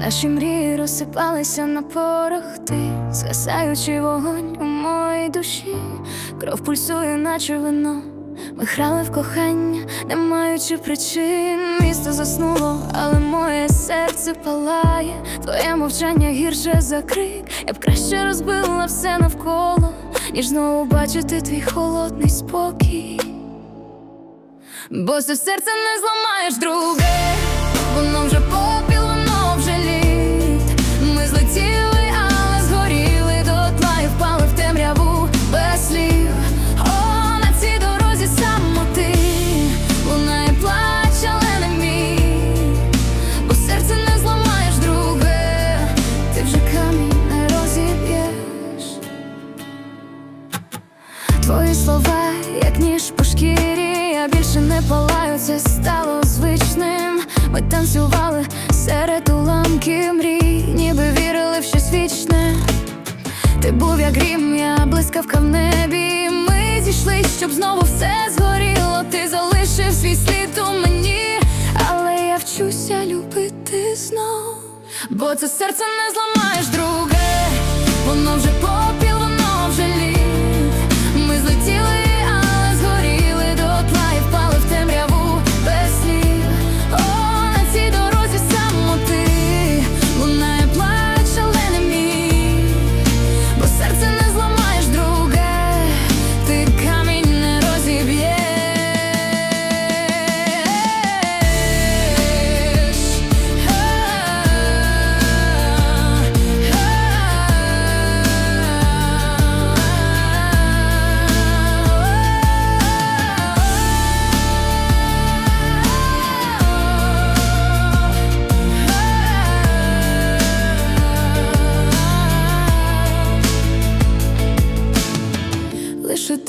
Наші мрії розсипалися на порох ти, згасаючи вогонь у моїй душі, кров пульсує, наче вино. Ми грали в кохання, не маючи причин. Місто заснуло, але моє серце палає. Твоє мовчання гірше за крик. Я б краще розбила все навколо, ніж знову бачити твій холодний спокій. Бо це серце не зламаєш друге, воно вже попіл, як ніж по шкірі, я більше не палаю, це стало звичним. Ми танцювали серед уламків мрій, ніби вірили в щось вічне. Ти був як грім, я блискавка в небі. Ми зійшли, щоб знову все згоріло. Ти залишив свій слід у мені, але я вчуся любити знов. Бо це серце не зламаєш, друге, воно вже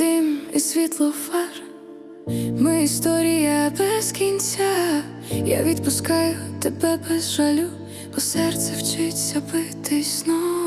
дим і світло фар, ми історія без кінця. Я відпускаю тебе без жалю, бо серце вчиться битись знов.